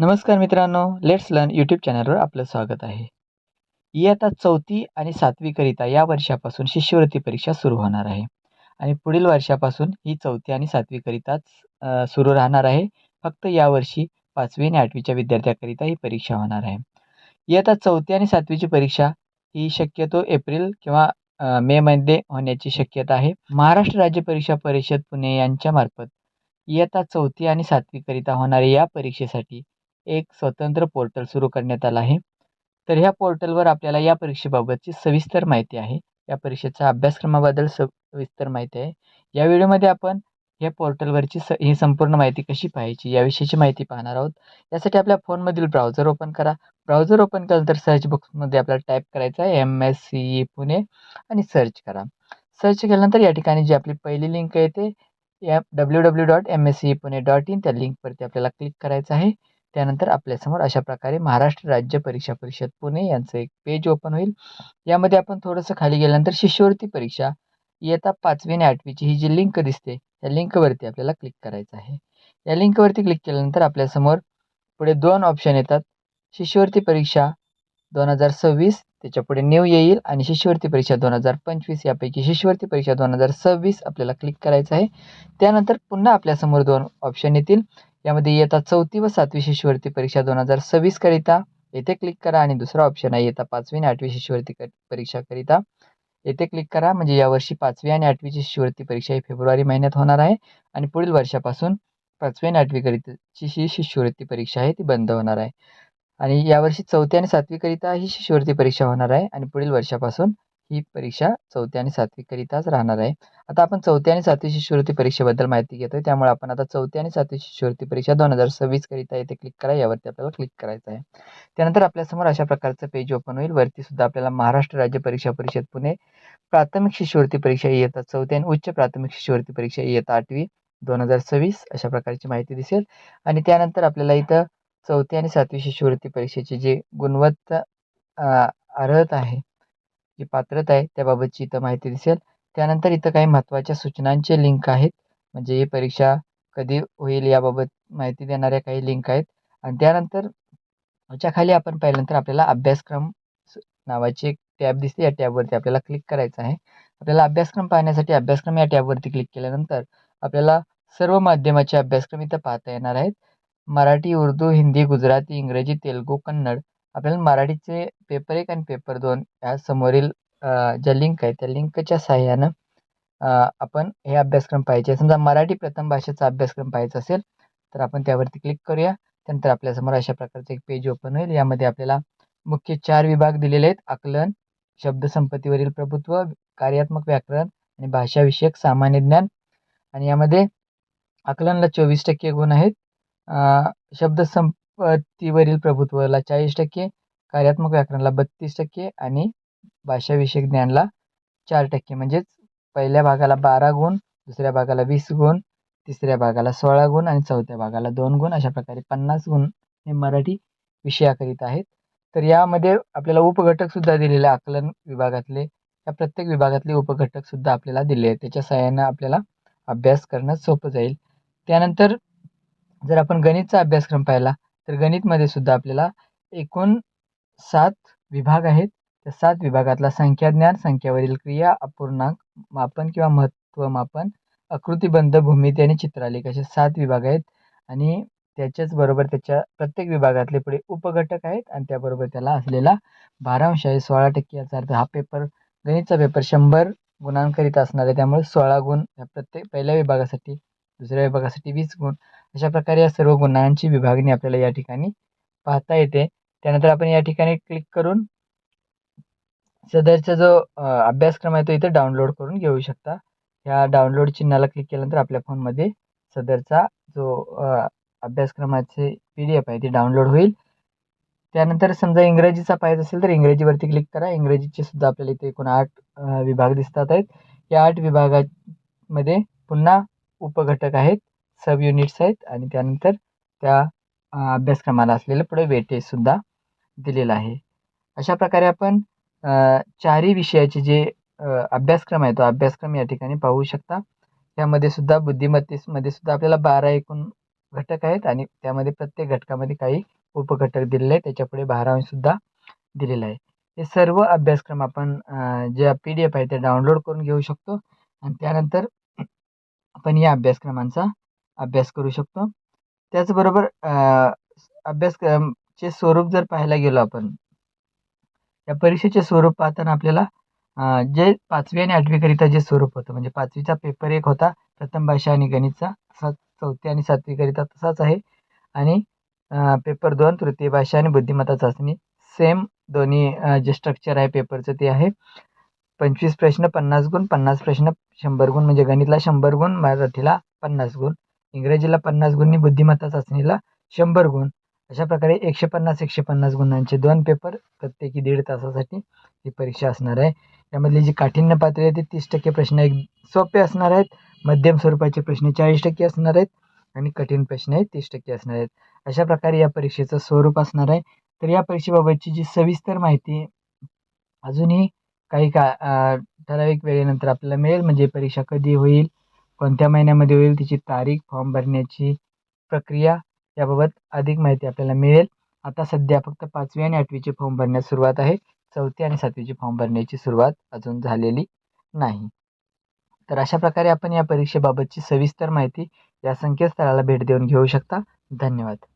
नमस्कार मित्रांनो let's learn YouTube चॅनलवर आपलं स्वागत आहे. इयत्ता चौथी आणि सातवीकरिता या वर्षापासून शिष्यवृत्ती परीक्षा सुरू होणार आहे. आणि पुढील वर्षापासून ही चौथी आणि सातवीकरिताच सुरू राहणार आहे. फक्त यावर्षी पाचवी आणि आठवीच्या विद्यार्थ्याकरिता ही परीक्षा होणार आहे. इयत्ता चौथी आणि सातवीची परीक्षा ही शक्यतो एप्रिल किंवा मेमध्ये होण्याची शक्यता आहे. महाराष्ट्र राज्य परीक्षा परिषद पुणे यांच्यामार्फत इयत्ता चौथी आणि सातवीकरिता होणाऱ्या या परीक्षेसाठी एक स्वतंत्र पोर्टल सुरू करण्यात आलं आहे. तर ह्या पोर्टलवर आपल्याला या परीक्षेबाबतची सविस्तर माहिती आहे. या परीक्षेच्या अभ्यासक्रमाबद्दल सविस्तर माहिती आहे. या व्हिडिओमध्ये आपण या पोर्टलवरची स ही संपूर्ण माहिती कशी पाहायची याविषयीची माहिती पाहणार आहोत. यासाठी आपल्या फोनमधील ब्राउझर ओपन करा. ब्राउझर ओपन केल्यानंतर सर्च बॉक्समध्ये आपल्याला टाईप करायचं आहे M S C E Pune आणि सर्च करा. सर्च केल्यानंतर या ठिकाणी जी आपली पहिली लिंक येते या W W dot M S C E Pune dot in त्या लिंकवरती आपल्याला क्लिक करायचं आहे. त्यानंतर आपल्यासमोर अशा प्रकारे महाराष्ट्र राज्य परीक्षा परिषद पुणे यांचं एक पेज ओपन होईल. यामध्ये आपण थोडंसं खाली गेल्यानंतर शिष्यवृत्ती परीक्षा इयत्ता पाचवी आणि आठवीची ही जी लिंक दिसते त्या लिंकवरती आपल्याला क्लिक करायचं आहे. या लिंकवरती क्लिक केल्यानंतर आपल्यासमोर पुढे दोन ऑप्शन येतात. शिष्यवृत्ती परीक्षा दोन हजार सव्वीस त्याच्या पुढे न्यू येईल आणि शिष्यवृत्ती परीक्षा दोन हजार पंचवीस यापैकी शिष्यवृत्ती परीक्षा दोन हजार सव्वीस आपल्याला क्लिक करायचं आहे. त्यानंतर पुन्हा आपल्यासमोर दोन ऑप्शन येतील. यामध्ये येतात चौथी व सातवी शिष्यवृत्ती परीक्षा दोन हजार सव्वीसकरिता येथे क्लिक करा आणि दुसरा ऑप्शन आहे येता पाचवी आणि आठवी शिष्यवृत्ती क परीक्षाकरिता येथे क्लिक करा म्हणजे यावर्षी पाचवी आणि आठवीची शिष्यवृत्ती परीक्षा ही फेब्रुवारी महिन्यात होणार आहे. आणि पुढील वर्षापासून पाचवी आणि आठवीकरिताची ही शिष्यवृत्ती परीक्षा आहे ती बंद होणार आहे. आणि यावर्षी चौथी आणि सातवीकरिता ही शिष्यवृत्ती परीक्षा होणार आहे. आणि पुढील वर्षापासून ही परीक्षा चौथी आणि सातवीकरिताच राहणार आहे. आता आपण चौथी आणि सातवी शिष्यवृत्ती परीक्षेबद्दल माहिती घेतो आहे त्यामुळे आपण आता चौथी आणि सातवी शिष्यवृत्ती परीक्षा दोन हजार सव्वीसकरिता येथे क्लिक करा. यावरती आपल्याला क्लिक करायचं आहे त्यानंतर आपल्यासमोर अशा प्रकारचं पेज ओपन होईल. वरती सुद्धा आपल्याला महाराष्ट्र राज्य परीक्षा परिषद पुणे प्राथमिक शिष्यवृत्ती परीक्षा इयत्ता चौथी आणि उच्च प्राथमिक शिष्यवृत्ती परीक्षा इयत्ता आठवी दोन हजार सव्वीस अशा प्रकारची माहिती दिसेल. आणि त्यानंतर आपल्याला इथं चौथी आणि सातवी शिष्यवृत्ती परीक्षेची जी गुणवत्ता अर्हत आहे जी पात्रता आहे त्याबाबतची इथं माहिती दिसेल. त्यानंतर इथं काही महत्त्वाच्या सूचनांचे लिंक आहेत. म्हणजे ही परीक्षा कधी होईल याबाबत माहिती देणाऱ्या काही लिंक आहेत. आणि त्यानंतर याच्या खाली आपण पाहिल्यानंतर आपल्याला अभ्यासक्रम नावाची एक टॅब दिसते. या टॅबवरती आपल्याला क्लिक करायचं आहे. आपल्याला अभ्यासक्रम पाहण्यासाठी अभ्यासक्रम या टॅबवरती क्लिक केल्यानंतर आपल्याला सर्व माध्यमाचे अभ्यासक्रम इथं पाहता येणार आहेत. मराठी उर्दू हिंदी गुजराती इंग्रजी तेलुगू कन्नड आपल्याला मराठीचे पेपर एक आणि पेपर दोन या समोरील ज्या लिंक आहे त्या लिंकच्या सहाय्यानं आपण हे अभ्यासक्रम पाहिजे समजा मराठी प्रथम भाषेचा अभ्यासक्रम पाहायचा असेल तर आपण त्यावरती क्लिक करूया. त्यानंतर आपल्यासमोर अशा प्रकारचं एक पेज ओपन होईल. यामध्ये आपल्याला मुख्य चार विभाग दिलेले आहेत. आकलन शब्दसंपत्तीवरील प्रभुत्व कार्यात्मक व्याकरण आणि भाषाविषयक सामान्य ज्ञान. आणि यामध्ये आकलनला चोवीस टक्के गुण आहेत. शब्दसंपत्तीवरील प्रभुत्वाला चाळीस टक्के कार्यात्मक व्याकरणाला बत्तीस टक्के आणि भाषाविषयक ज्ञानला चार टक्के. म्हणजेच पहिल्या भागाला बारा गुण दुसऱ्या भागाला वीस गुण तिसऱ्या भागाला सोळा गुण आणि चौथ्या भागाला दोन गुण अशा प्रकारे पन्नास गुण हे मराठी विषयाकरीत आहेत. तर यामध्ये आपल्याला उपघटकसुद्धा दिलेले आकलन विभागातले या प्रत्येक विभागातले उपघटकसुद्धा आपल्याला दिले आहेत. त्याच्या सहाय्यानं आपल्याला अभ्यास करणं सोपं जाईल. त्यानंतर जर आपण गणितचा अभ्यासक्रम पाहिला तर गणितमध्ये सुद्धा आपल्याला एकूण सात विभाग आहेत. त्या सात विभागातला संख्याज्ञान संख्यावरील क्रिया अपूर्णांक मापन किंवा महत्त्व मापन आकृतिबंध भूमिती आणि चित्रालेख असे सात विभाग आहेत. आणि त्याच्याच बरोबर त्याच्या प्रत्येक विभागातले पुढे उपघटक आहेत आणि त्याबरोबर त्याला असलेला भारांश आहे. सोळा टक्के याचा अर्थ हा पेपर गणितचा पेपर शंभर गुणांकरिता असणार आहे. त्यामुळे सोळा गुण या प्रत्येक पहिल्या विभागासाठी दुसऱ्या विभागासाठी वीस गुण. अशा प्रकारे या सर्व गुणांची विभागणी आपल्याला या ठिकाणी पाहता येते. त्यानंतर आपण या ठिकाणी क्लिक करून सदरचा जो अभ्यासक्रम आहे तो इथे डाउनलोड करून घेऊ शकता. ह्या डाउनलोड चिन्हाला क्लिक केल्यानंतर आपल्या फोनमध्ये सदरचा जो अभ्यासक्रमाचे पी डी एफ आहे ते डाउनलोड होईल. त्यानंतर समजा इंग्रजीचा पाहिजे असेल तर इंग्रजीवरती क्लिक करा. इंग्रजीचे सुद्धा आपल्याला इथे एकूण आठ विभाग दिसतात आहेत. या आठ विभागामध्ये पुन्हा उपघटक आहेत. सब युनिट्स आहेत आणि त्यानंतर त्या अभ्यासक्रमाला असलेलं पुढे वेटेजसुद्धा दिलेलं आहे. अशा प्रकारे आपण चारही विषयाचे जे अभ्यासक्रम आहे तो अभ्यासक्रम या ठिकाणी पाहू शकता. त्यामध्ये सुद्धा बुद्धिमत्तेमध्ये सुद्धा आपल्याला बारा एकूण घटक आहेत आणि त्यामध्ये प्रत्येक घटकामध्ये काही उपघटक दिलेले आहेत. त्याच्यापुढे भारांशसुद्धा दिलेला आहे. हे सर्व अभ्यासक्रम आपण जे पी डी एफ आहे ते डाउनलोड करून घेऊ शकतो. आणि त्यानंतर आपण या अभ्यासक्रमांचा अभ्यास करू शकतो. त्याचबरोबर अभ्यासक्रमचे स्वरूप जर पाहायला गेलो आपण या परीक्षेचे स्वरूप पाहताना आपल्याला जे पाचवी आणि आठवीकरिता जे स्वरूप होतं म्हणजे पाचवीचा पेपर एक होता प्रथम भाषा आणि गणितचा तसाच चौथी आणि सातवीकरिता तसाच आहे. आणि पेपर दोन तृतीय भाषा आणि बुद्धिमत्ता चाचणी सेम दोन्ही जे स्ट्रक्चर आहे पेपरचं ते आहे. पंचवीस प्रश्न पन्नास गुण पन्नास प्रश्न शंभर गुण म्हणजे गणितला शंभर गुण मराठीला पन्नास गुण. इंग्रजीला पन्नास गुण आणि बुद्धिमत्ता चाचणीला शंभर गुण. अशा प्रकारे एकशे पन्नास एकशे पन्नास गुणांचे दोन पेपर प्रत्येकी दीड तासासाठी ही परीक्षा असणार आहे. यामधली जी काठिण्य पातळी आहे ती तीस टक्के प्रश्न एक सोपे असणार आहेत. मध्यम स्वरूपाचे प्रश्न चाळीस टक्के असणार आहेत आणि कठीण प्रश्न हे तीस टक्के असणार आहेत. अशा प्रकारे या परीक्षेचं स्वरूप असणार आहे. तर या परीक्षेबाबतची जी सविस्तर माहिती अजूनही काही का ठराविक वेळेनंतर आपल्याला मिळेल. म्हणजे परीक्षा कधी होईल कोणत्या महिन्यामध्ये होईल तिची तारीख फॉर्म भरण्याची प्रक्रिया याबाबत अधिक माहिती आपल्याला मिळेल. आता सध्या फक्त पाचवी आणि आठवीचे फॉर्म भरण्यास सुरुवात आहे. चौथी आणि सातवीची फॉर्म भरण्याची सुरुवात अजून झालेली नाही. तर अशा प्रकारे आपण या परीक्षेबाबतची सविस्तर माहिती या संकेतस्थळाला भेट देऊन घेऊ शकता. धन्यवाद.